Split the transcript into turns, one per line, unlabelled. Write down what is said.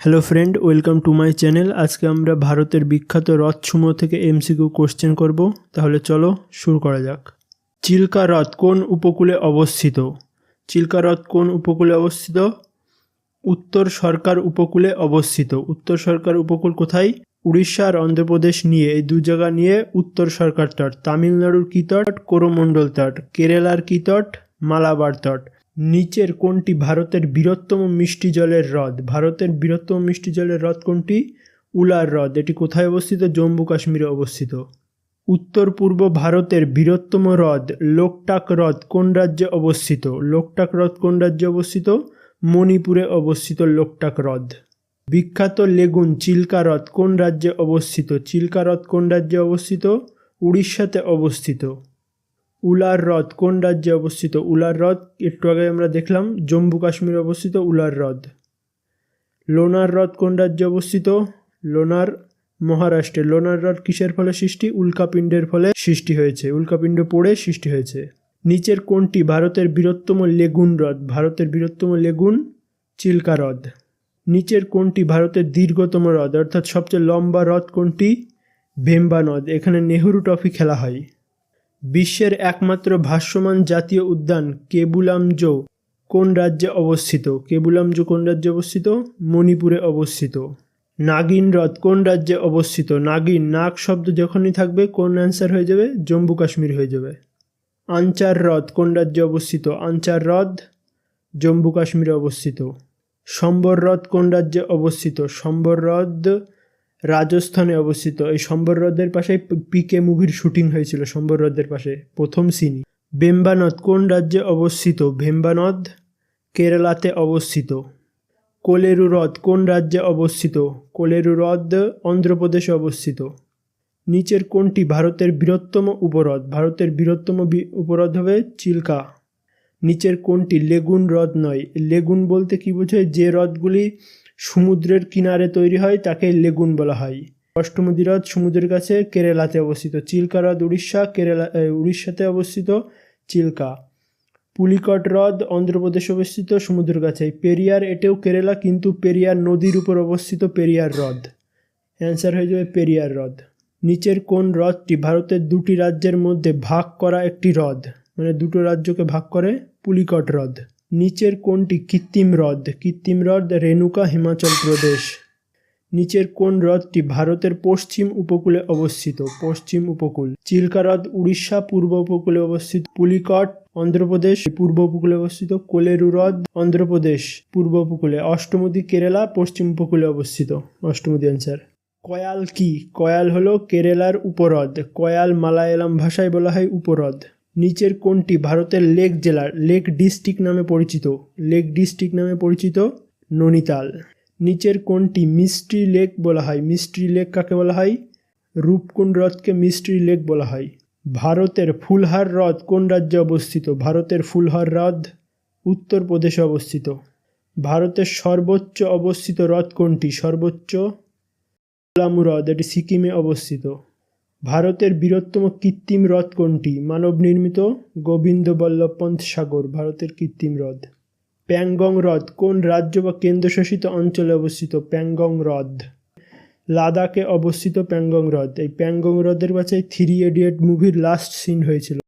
Hello friend welcome to my channel আজকে আমরা ভারতের বিখ্যাত হ্রদসমূহ থেকে এমসিকিউ কোশ্চেন করব। তাহলে চলো শুরু করা যাক। চিল্কা হ্রদ কোন উপকূলে অবস্থিত? চিল্কা হ্রদ কোন উপকূলে অবস্থিত? উত্তর সরকার উপকূলে অবস্থিত। উত্তর সরকার উপকূল কোথায়? উড়িষ্যা আর অন্ধ্রপ্রদেশ নিয়ে। এই দু জায়গা নিয়ে উত্তর সরকার তট। তামিলনাড়ুর কি তট? কোরোমণ্ডল তট। কেরালার কি তট? মালাবার তট। নিচের কোনটি ভারতের বৃহত্তম মিষ্টি জলের হ্রদ? ভারতের বৃহত্তম মিষ্টি জলের হ্রদ কোনটি? উলার হ্রদ। এটি কোথায় অবস্থিত? জম্মু কাশ্মীরে অবস্থিত। উত্তর পূর্ব ভারতের বৃহত্তম হ্রদ লোকটাক হ্রদ কোন রাজ্যে অবস্থিত? লোকটাক হ্রদ কোন রাজ্যে অবস্থিত? মণিপুরে অবস্থিত লোকটাক হ্রদ। বিখ্যাত লেগুন চিল্কা হ্রদ কোন রাজ্যে অবস্থিত? চিল্কা হ্রদ কোন রাজ্যে অবস্থিত? উড়িষ্যাতে অবস্থিত। উলার হ্রদ, কোন রাজ্যে অবস্থিত উলার হ্রদ? একটু আগে আমরা দেখলাম জম্মু কাশ্মীরে অবস্থিত উলার হ্রদ। লোনার হ্রদ কোন রাজ্যে অবস্থিত? লোনার মহারাষ্ট্রে। লোনার হ্রদ কিসের ফলে সৃষ্টি? উল্কাপিণ্ডের ফলে সৃষ্টি হয়েছে। উল্কাপিণ্ড পড়ে সৃষ্টি হয়েছে। নিচের কোনটি ভারতের বৃহত্তম লেগুন হ্রদ? ভারতের বৃহত্তম লেগুন চিল্কা হ্রদ। নিচের কোনটি ভারতের দীর্ঘতম হ্রদ? অর্থাৎ সবচেয়ে লম্বা হ্রদ কোনটি? ভেম্বা নদ এখানে নেহরু ট্রফি খেলা হয়। বিশ্বের একমাত্র ভাসমান জাতীয় উদ্যান কেবুলামজো কোন রাজ্যে অবস্থিত? কেবুলামজো কোন রাজ্যে অবস্থিত? মণিপুরে অবস্থিত। নাগিন হ্রদ কোন রাজ্যে অবস্থিত? নাগিন, নাগ শব্দ যখনই থাকবে, কোন অ্যান্সার হয়ে যাবে? জম্মু কাশ্মীর হয়ে যাবে। আনচার হ্রদ কোন রাজ্যে অবস্থিত? আনচার হ্রদ জম্মু কাশ্মীরে অবস্থিত। সম্বর হ্রদ কোন রাজ্যে অবস্থিত? সম্বর হ্রদ রাজস্থানে অবস্থিত। এই সম্বর হ্রদের পাশে পিকে মুভির শুটিং হয়েছিল, সম্বর হ্রদের পাশে। প্রথম সিনই বেম্বানদ কোন রাজ্যে অবস্থিত? ভেম্বানদ কেরালাতে অবস্থিত। কোলেরু হ্রদ কোন রাজ্যে অবস্থিত? কোলেরু হ্রদ অন্ধ্রপ্রদেশে অবস্থিত। নিচের কোনটি ভারতের বৃহত্তম উপহ্রদ? ভারতের বৃহত্তম উপহ্রদ হবে চিল্কা। নিচের কোনটি লেগুন হ্রদ নয়? লেগুন বলতে কি বোঝায়? যে হ্রদগুলি সমুদ্রের কিনারে তৈরি হয়, তাকে লেগুন বলা হয়। অষ্টমদী হ্রদ সমুদ্রের কাছে কেরালাতে অবস্থিত চিল্কা হ্রদ উড়িষ্যা, কেরালা উড়িষ্যাতে অবস্থিত চিল্কা। পুলিকট হ্রদ, অন্ধ্রপ্রদেশে অবস্থিত সমুদ্রের কাছে। পেরিয়ার, এটাও কেরালা, কিন্তু পেরিয়ার নদীর উপর অবস্থিত পেরিয়ার হ্রদ। অ্যান্সার হয়ে যাবে পেরিয়ার হ্রদ। নিচের কোন হ্রদটি ভারতের দুটি রাজ্যের মধ্যে ভাগ করা একটি হ্রদ? মানে দুটো রাজ্যকে ভাগ করে পুলিকট হ্রদ। নিচের কোনটি কৃত্রিম হ্রদ। কৃত্রিম হ্রদ রেণুকা হিমাচল প্রদেশ। নিচের কোন হ্রদটি ভারতের পশ্চিম উপকূলে অবস্থিত। পশ্চিম উপকূল। চিল্কা হ্রদ উড়িষ্যা, পূর্ব উপকূলে অবস্থিত। পুলিকট, অন্ধ্রপ্রদেশ, পূর্ব উপকূলে অবস্থিত। কোলেরু হ্রদ, অন্ধ্রপ্রদেশ, পূর্ব উপকূলে। অষ্টমদী, কেরালা, পশ্চিম উপকূলে অবস্থিত। অষ্টমদী অ্যান্সার কয়াল কি? কয়াল হলো কেরালার উপহ্রদ। কয়াল মালায়ালাম ভাষায় বলা হয় উপহ্রদ। নিচের কোনটি ভারতের লেক জেলার লেক ডিস্ট্রিক্ট নামে পরিচিত। লেক ডিস্ট্রিক্ট নামে পরিচিত ননিতাল। নিচের কোনটি মিস্ট্রি লেক বলা হয়। মিস্ট্রি লেক কাকে বলা হয়? রূপকুণ্ড হ্রদকে মিস্ট্রি লেক বলা হয়। ভারতের ফুলহার হ্রদ কোন রাজ্যে অবস্থিত? ভারতের ফুলহার হ্রদ উত্তরপ্রদেশে অবস্থিত। ভারতের সর্বোচ্চ অবস্থিত হ্রদ কোনটি? সর্বোচ্চ কোলামু হ্রদ, এটি সিকিমে অবস্থিত। ভারতের বৃহত্তম কৃত্রিম হ্রদ কোনটি? মানব নির্মিত গোবিন্দ বল্লভ পন্থ সাগর, ভারতের কৃত্রিম হ্রদ। প্যাংগং হ্রদ, কোন রাজ্য বা কেন্দ্রশাসিত অঞ্চলে অবস্থিত প্যাংগং হ্রদ? লাদাখে অবস্থিত প্যাংগং হ্রদ। এই প্যাংগং হ্রদের কাছে থ্রি এডিয়েট মুভির লাস্ট সিন হয়েছিল।